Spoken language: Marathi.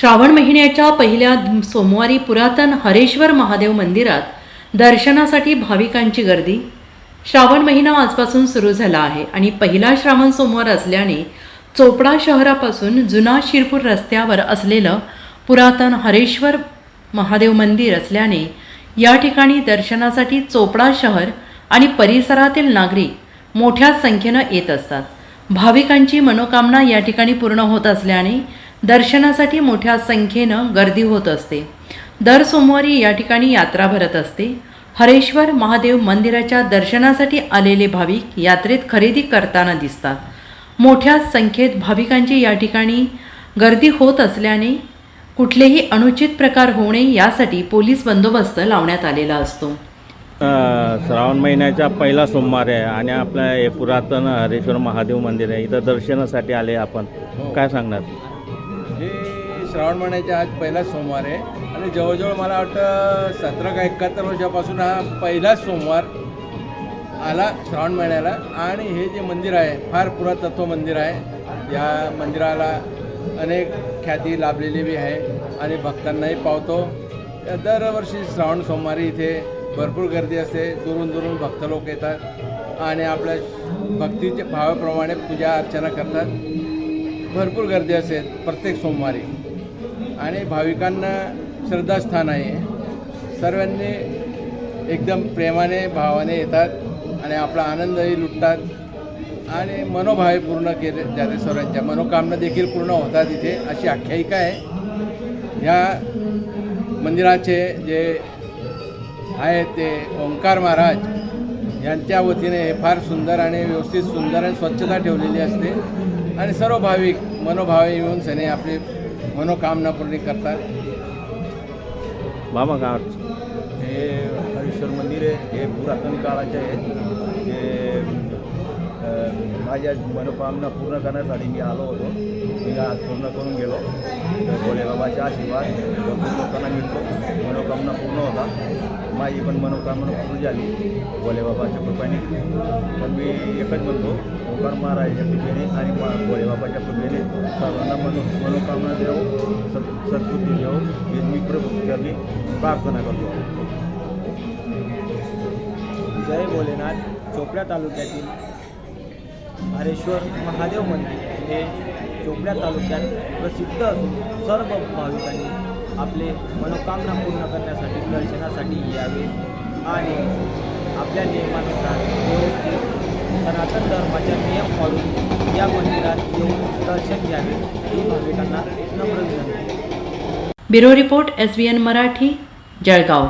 श्रावण महिन्याच्या पहिल्या सोमवारी पुरातन हरेश्वर महादेव मंदिरात दर्शनासाठी भाविकांची गर्दी. श्रावण महिना आजपासून सुरू झाला आहे आणि पहिला श्रावण सोमवार असल्याने चोपडा शहरापासून जुना शिरपूर रस्त्यावर असलेलं पुरातन हरेश्वर महादेव मंदिर असल्याने या ठिकाणी दर्शनासाठी चोपडा शहर आणि परिसरातील नागरिक मोठ्या संख्येनं येत असतात. भाविकांची मनोकामना या ठिकाणी पूर्ण होत असल्याने दर्शनासाठी मोठ्या संख्येनं गर्दी होत असते. दर सोमवारी या ठिकाणी यात्रा भरत असते. हरेश्वर महादेव मंदिराच्या दर्शनासाठी आलेले भाविक यात्रेत खरेदी करताना दिसतात. मोठ्या संख्येत भाविकांची या ठिकाणी गर्दी होत असल्याने कुठलेही अनुचित प्रकार होऊ नये यासाठी पोलीस बंदोबस्त लावण्यात आलेला असतो. श्रावण महिन्याचा पहिला सोमवार आहे आणि आपलं हे पुरातन हरेश्वर महादेव मंदिर आहे. इथं दर्शनासाठी आले आपण. काय सांगणार? हे श्रावण महिन्याच्या आज पहिलाच सोमवार आहे. आणि जवळजवळ मला वाटतं सतरा का एकाहत्तर वर्षापासून हा पहिलाच सोमवार आला श्रावण महिन्याला. आणि हे जे मंदिर आहे फार पुरातत्व मंदिर आहे. या मंदिराला अनेक ख्याती लाभलेली बी आहे आणि भक्तांनाही पावतो. दरवर्षी श्रावण सोमवारी इथे भरपूर गर्दी असते. दुरून दुरून भक्त लोक येतात आणि आपल्या भक्तीच्या भावाप्रमाणे पूजा अर्चना करतात. भरपूर गर्दी असेल प्रत्येक सोमवारी. आणि भाविकांना श्रद्धास्थान आहे. सर्वांनी एकदम प्रेमाने भावाने येतात आणि आपला आनंदही लुटतात आणि मनोभावे पूर्ण केले जाते सर्वांच्या. मनोकामना देखील पूर्ण होतात इथे. अशी आख्यायिका आहे. ह्या मंदिराचे जे आहेत ते ओंकार महाराज यांच्या वतीने हे फार सुंदर आणि व्यवस्थित सुंदर आणि स्वच्छता ठेवलेली असते. आणि सर्व भाविक मनोभावे येऊन सने आपली मनोकामना पूर्ण करतात. बाबा का हे हरेश्वर मंदिर आहे. हे पुरातन काळाचे आहे हे माझ्या मनोकामना पूर्ण करण्यासाठी मी आलो होतो. मी आज पूर्ण करून गेलो. तर भोलेबाबाच्या आशीर्वाद भरपूर लोकांना मिळतो. मनोकामना पूर्ण होता. माझी पण मनोकामना पूर्ण झाली. भोलेबाबाच्या कृपेने. पण मी एकच म्हणतो ओंकार महाराजाच्या कृपेने आणि मा भोलेबाबाच्या कृपेने सर्वांना मनो मनोकामना देऊ सत् सद्बुद्धी देऊ. हे मी प्रभूचरणी प्रार्थना करतो. जय भोलेनाथ चोपड्या तालुक्यातील हरेश्वर महादेव मंदिर हे चोपड्या तालुक्यात प्रसिद्ध असून सर्व भाविकांनी आपले मनोकामना पूर्ण करण्यासाठी दर्शनासाठी यावे आणि आपल्या नियमानुसार व्यवस्थित सनातन धर्माच्या नियम पाळून या मंदिरात येऊन दर्शन घ्यावे ही भाविकांना नम्र विनंती. Bureau report S B N Marathi Jalgaon.